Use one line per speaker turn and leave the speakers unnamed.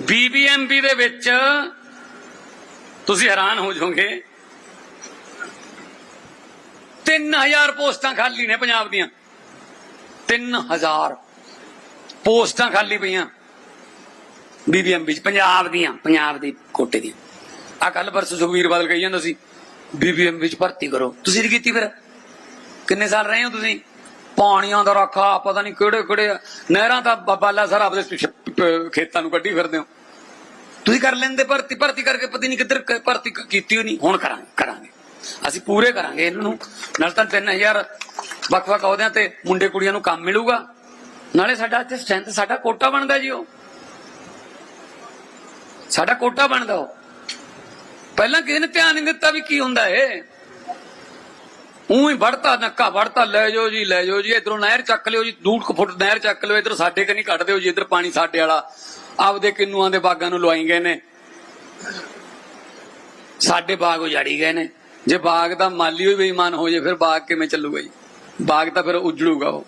BBMB ਦੇ ਵਿੱਚ ਤੁਸੀਂ ਹੈਰਾਨ ਹੋ ਜਾਓਗੇ। 3000 ਪੋਸਟਾਂ ਖਾਲੀ ਨੇ ਪੰਜਾਬ ਦੀਆਂ। 3000 ਪੋਸਟਾਂ ਖਾਲੀ ਪਈਆਂ ਬੀਬੀਐਮਬੀ ਚ, ਪੰਜਾਬ ਦੀਆਂ, ਪੰਜਾਬ ਦੀ ਕੋਟੇ ਦੀਆਂ। ਆ ਕੱਲ ਪਰਸ ਸੁਖਵੀਰ ਬਾਦਲ ਕਹੀ ਜਾਂਦਾ ਸੀ ਬੀਬੀਐਮਬੀ ਚ ਭਰਤੀ ਕਰੋ। ਤੁਸੀਂ ਨਹੀਂ ਕੀਤੀ ਫਿਰ? ਕਿੰਨੇ ਸਾਲ ਰਹੇ ਹੋ ਤੁਸੀਂ? ਪਾਣੀਆਂ ਦਾ ਰੱਖਾ ਪਤਾ ਨਹੀਂ ਕਿਹੜੇ ਕਿਹੜੇ ਨਹਿਰਾਂ ਦਾ ਬਾਲਾ ਸਰ ਆਪਦੇ ਪਿੱਛੇ ਖੇਤਾਂ ਨੂੰ ਕੱਢੀ ਫਿਰਦੇ ਹੋ। ਤੁਸੀਂ ਕਰ ਲੈਂਦੇ ਭਰਤੀ ਭਰਤੀ ਕਰਕੇ ਪਤਾ ਨਹੀਂ ਕਿੱਧਰ ਭਰਤੀ ਕੀਤੀ ਨਹੀਂ ਹੁਣ ਕਰਾਂਗੇ ਕਰਾਂਗੇ। ਅਸੀਂ ਪੂਰੇ ਕਰਾਂਗੇ ਇਹਨਾਂ ਨੂੰ। ਨਾਲ ਤਾਂ 3000 ਵੱਖ-ਵੱਖ ਅਹੁਦਿਆਂ ਤੇ ਮੁੰਡੇ ਕੁੜੀਆਂ ਨੂੰ ਕੰਮ ਮਿਲੂਗਾ। ਨਾਲੇ ਸਾਡਾ ਇੱਥੇ ਸਟਰੈਂਥ, ਸਾਡਾ ਕੋਟਾ ਬਣਦਾ ਜੀ ਉਹ। ਸਾਡਾ ਕੋਟਾ ਬਣਦਾ ਉਹ। ਪਹਿਲਾਂ ਕਿਸੇ ਨੇ ਧਿਆਨ ਨਹੀਂ ਦਿੱਤਾ ਵੀ ਕੀ ਹੁੰਦਾ ਏ ਉਹੀ ਵੜਤਾ ਨੱਕਾ, ਵੜਤਾ, ਲੈ ਜਾਓ ਜੀ, ਲੈ ਜਾਓ ਜੀ, ਇਧਰੋਂ ਨਹਿਰ ਚੱਕ ਲਿਓ ਜੀ, ਦੂੜ ਕੁ ਫੁੱਟ ਨਹਿਰ ਚੱਕ ਲਿਓ, ਇਧਰ ਸਾਡੇ ਕਨੀ ਕੱਢ ਦਿਓ ਜੀ, ਇਧਰ ਪਾਣੀ ਸਾਡੇ ਵਾਲਾ। ਆਪਦੇ ਕਿੰਨੂਆਂ ਦੇ ਬਾਗਾਂ ਨੂੰ ਲਵਾਈ ਗਏ ਨੇ। ਸਾਡੇ ਬਾਗ ਉਜਾੜੀ ਗਏ ਨੇ। ਜੇ ਬਾਗ ਦਾ ਮਾਲੀ ਹੋਈ ਬੇਈਮਾਨ ਹੋ ਜੇ, ਫਿਰ ਬਾਗ ਕਿਵੇਂ ਚੱਲੂਗਾ ਜੀ? ਬਾਗ ਤਾਂ ਫਿਰ ਉਜੜੂਗਾ ਉਹ।